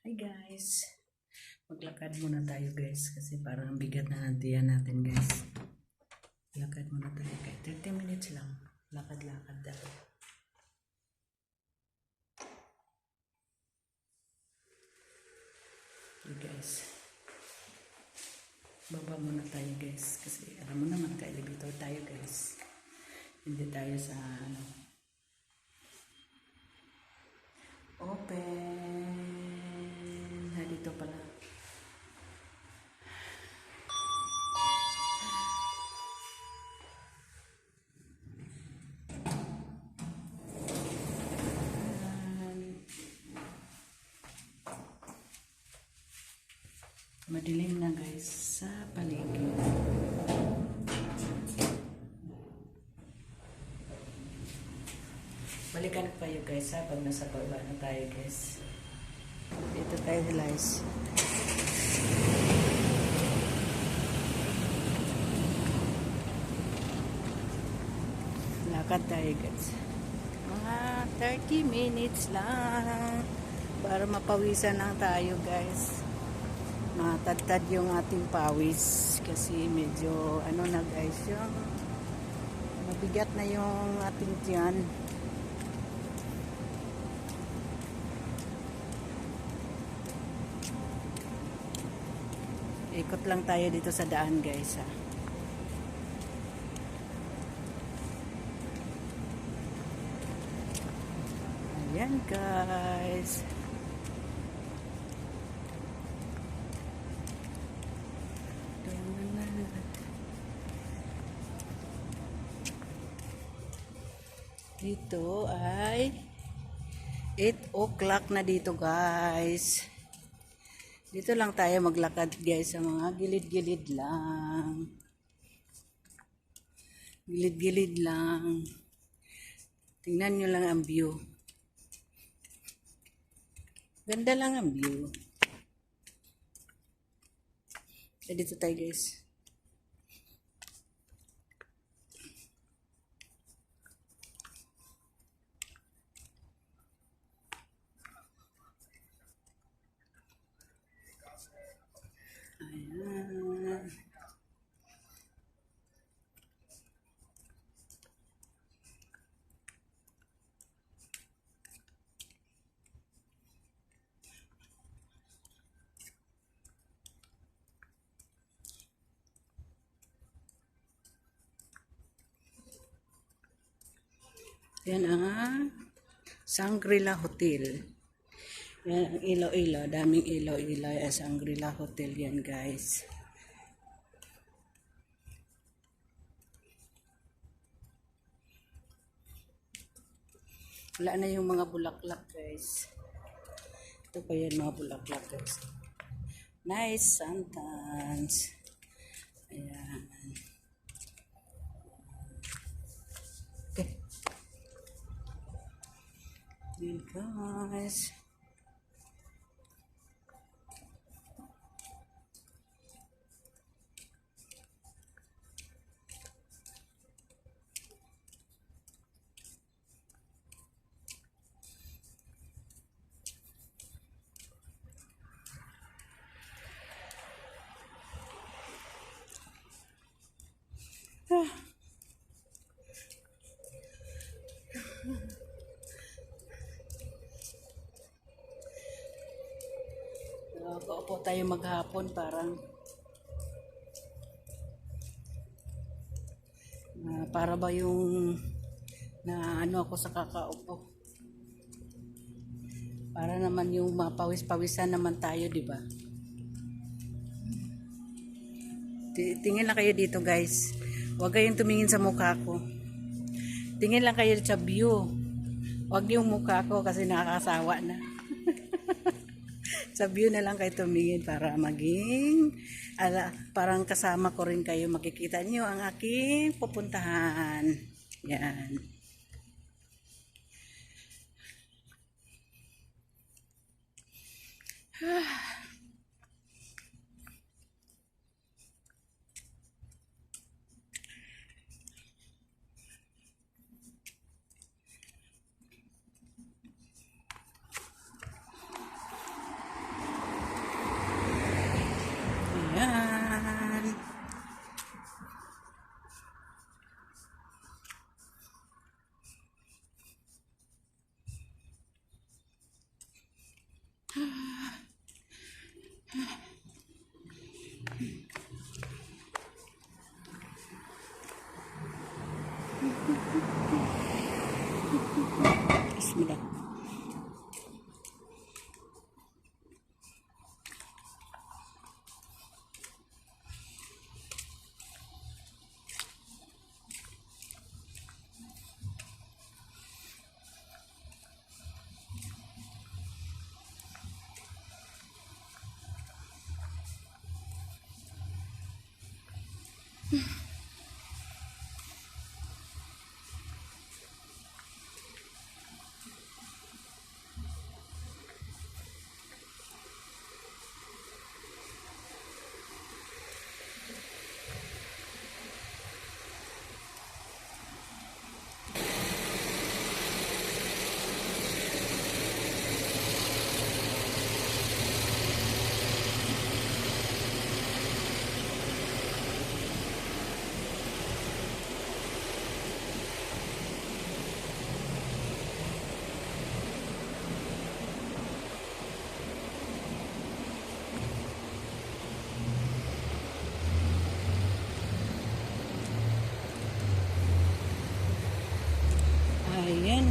Hi guys. Maglakad muna tayo guys kasi parang ang bigat na ng tiyan natin guys. Lakad muna tayo guys. 30 minutes lang. Lakad-lakad daw. Hey guys. Baba muna tayo guys kasi alam mo naman ka-elevator tayo guys. Hindi tayo sa ano. Open. Ha, dito pala. Madilim na guys sa paligid. Balikan ko kayo guys ha pag nasa baba na tayo guys. Guys. Lakad tayo guys. Mga 30 minutes lang para mapawisan lang tayo guys. Matadtad yung ating pawis kasi medyo ano na guys yung mabigat na yung ating tiyan. Ikot lang tayo dito sa daan guys ha. Ayan guys. Dito ay 8 o'clock na dito guys. Dito lang tayo maglakad guys sa mga gilid-gilid lang. Gilid-gilid lang. Tingnan nyo lang ang view. Ganda lang ang view. Dito tayo guys. Yan ang Sangrila Hotel. Yan ang ilaw-ilaw. Daming ilaw-ilaw sa Sangrila Hotel yan guys. Wala na yung mga bulaklak guys. Ito pa yan mga bulaklak guys. Nice santans. Ayan. Okay. Yan guys. Nakakaupo tayo maghapon parang na para ba yung na ano ako sa kakaupo. Para naman yung mapawis-pawisan naman tayo, di ba? Ti- Tingin lang kayo dito, guys. Huwag kayong tumingin sa mukha ko. Tingin lang kayo sa view. Huwag yung mukha ko kasi nakakasawa na. Sa view na lang kayo tumingin para maging ala, parang kasama ko rin kayo makikita niyo ang aking pupuntahan. Yan. 什么的。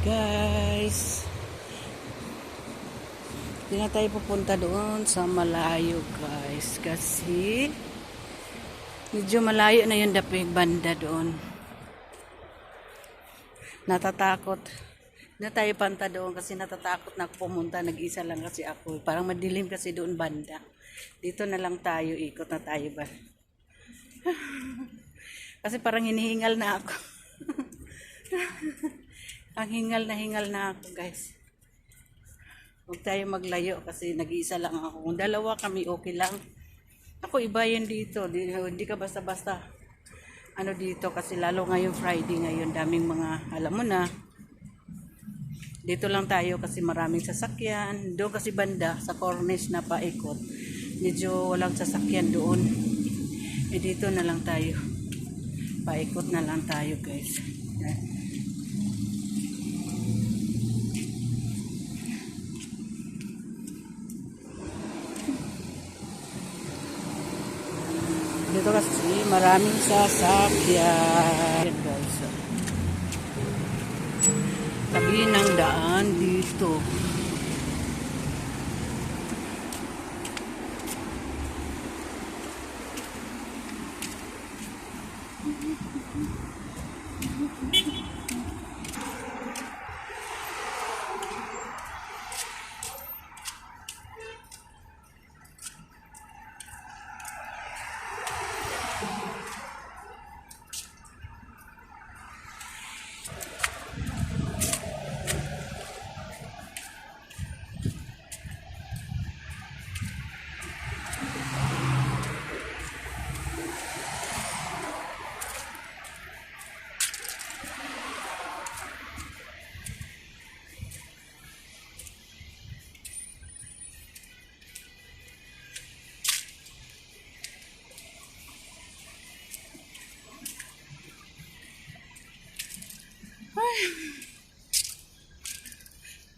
Guys. Hindi na tayo pupunta doon sa malayo guys. Kasi medyo malayo na yung dapig banda doon. Natatakot. Na tayo panta doon kasi natatakot na pumunta. Nag-isa lang kasi ako. Parang madilim kasi doon banda. Dito na lang tayo. Ikot na tayo ba? kasi parang hinihingal na ako. Ang hingal na hingal na ako, guys. Huwag tayo maglayo kasi nag-iisa lang ako. Kung dalawa kami, okay lang. Ako, iba yun dito. Di, hindi ka basta-basta ano dito kasi lalo ngayong Friday ngayon daming mga alam mo na dito lang tayo kasi maraming sasakyan doon kasi banda sa cornice na paikot medyo walang sasakyan doon eh dito na lang tayo paikot na lang tayo guys Dito kasi maraming sasakyan. Yan guys. Tabi ng daan dito.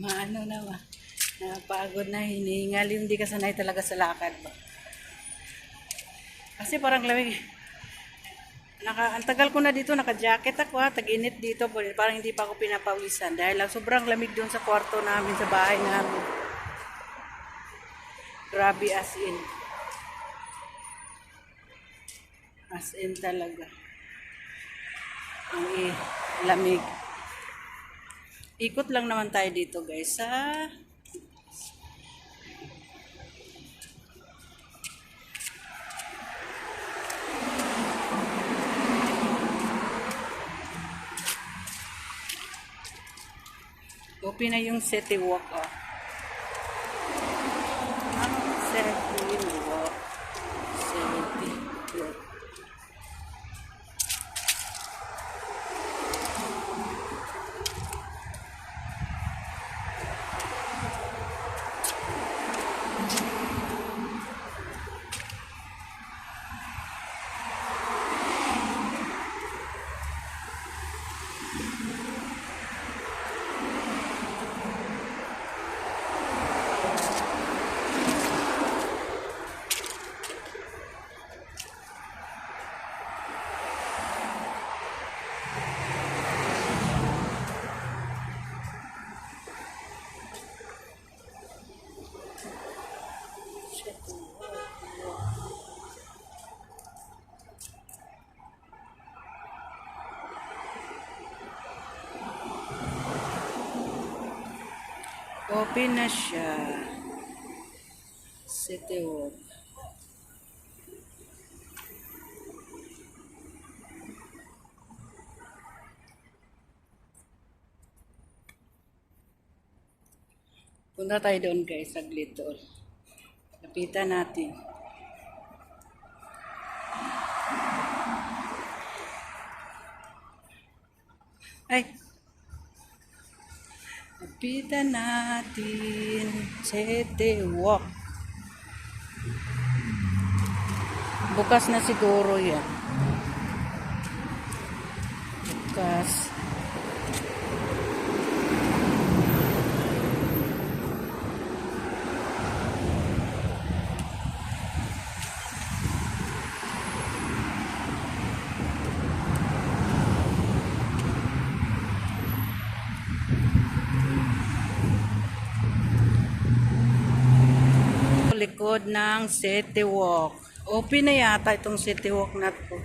Maano na ba? Napagod na, hinihingal. Hindi ka sanay talaga sa lakad ba? Kasi parang lamig. Naka, ang tagal ko na dito, naka-jacket ako ha, tag-init dito, parang hindi pa ako pinapawisan dahil lang sobrang lamig doon sa kwarto namin, sa bahay namin. Grabe as in. As in talaga. Ang i- lamig. Ikot lang naman tayo dito guys sa Open na yung city walk oh. Open na siya. City Walk. Punta tayo doon guys, saglit doon. Lapitan natin. Ay! Lapitan natin. City Walk. Bukas na siguro yan. Bukas. Likod ng City Walk. Open na yata itong City Walk na to.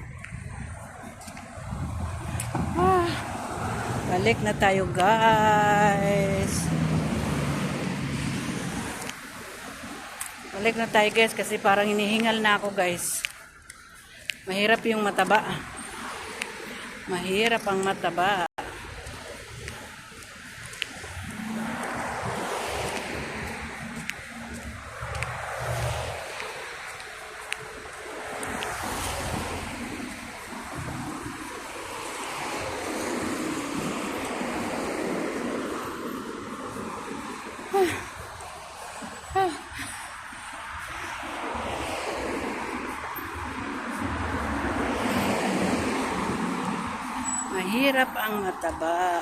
Ah, balik na tayo guys. Balik na tayo guys kasi parang hinihingal na ako guys. Mahirap yung mataba. Mahirap ang mataba. Mahirap ang mataba.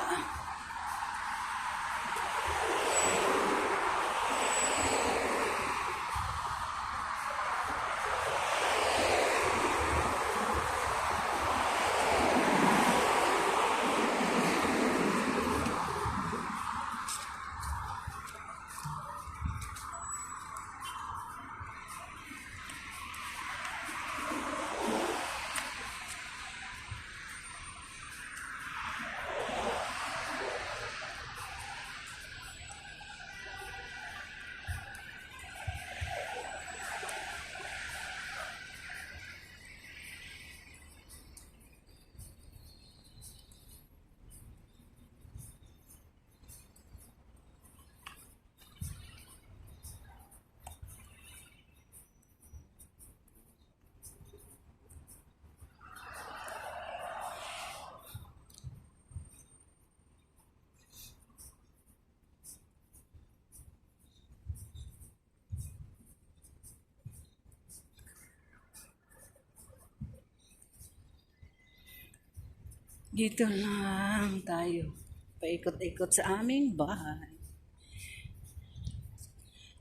Dito lang tayo. Paikot-ikot sa aming bahay.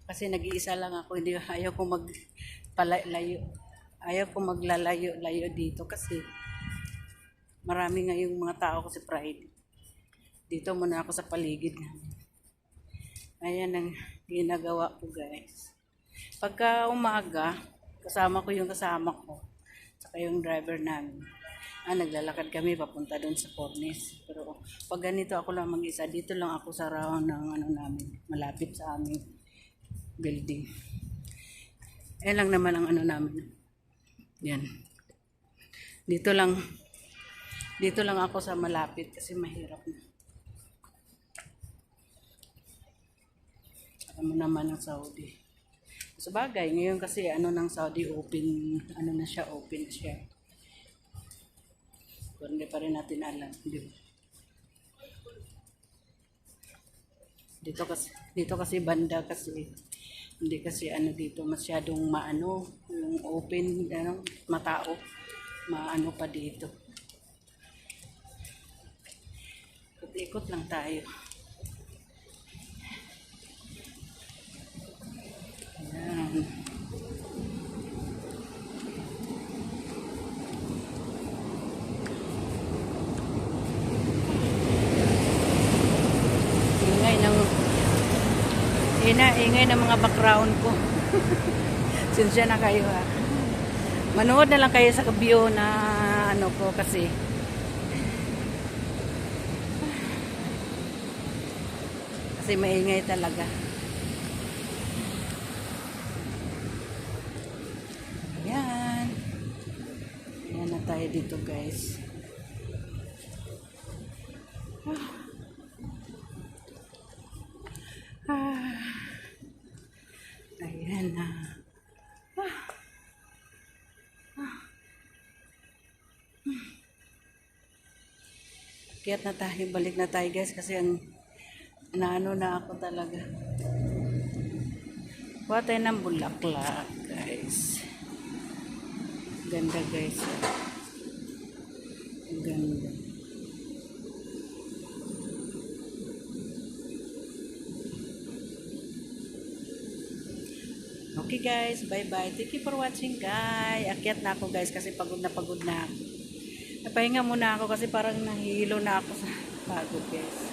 Kasi nag-iisa lang ako, hindi ayaw ko magpalayo. Ayaw ko maglalayo-layo dito kasi marami nga yung mga tao ko sa Pride. Dito muna ako sa paligid namin. Ayan ang ginagawa ko guys. Pagka umaga, kasama ko yung kasama ko. Saka yung driver namin. Ah, naglalakad kami papunta doon sa Cornice. Pero pag ganito ako lang mag-isa, dito lang ako sa round ng ano namin, malapit sa aming building. Ayan lang naman ang ano namin. Yan. Dito lang, dito lang ako sa malapit kasi mahirap na. Alam mo naman ang Saudi. Sa bagay, ngayon kasi ano ng Saudi open, ano na siya, open na siya. Pero hindi pa rin natin alam. Di ba? Dito kasi, dito kasi banda kasi, hindi kasi ano dito masyadong maano, yung open, ano, matao, maano pa dito. Ikot-ikot lang tayo. Ayan. Ingay ng ina, ingay ng mga background ko. Sinsya na kayo ha. Manood na lang kayo sa view na ano ko kasi Kasi maingay talaga. Ayan. Ayan na tayo dito guys. Ah. Ayan na. Kaya na tayo, balik na tayo guys kasi ang naano na ako talaga. Kuha tayo ng bulaklak guys. Ganda guys. Ganda. Okay guys, bye bye. Thank you for watching guys. Akyat na ako guys kasi pagod na pagod na ako. Napahinga muna ako kasi parang nahihilo na ako sa pagod guys.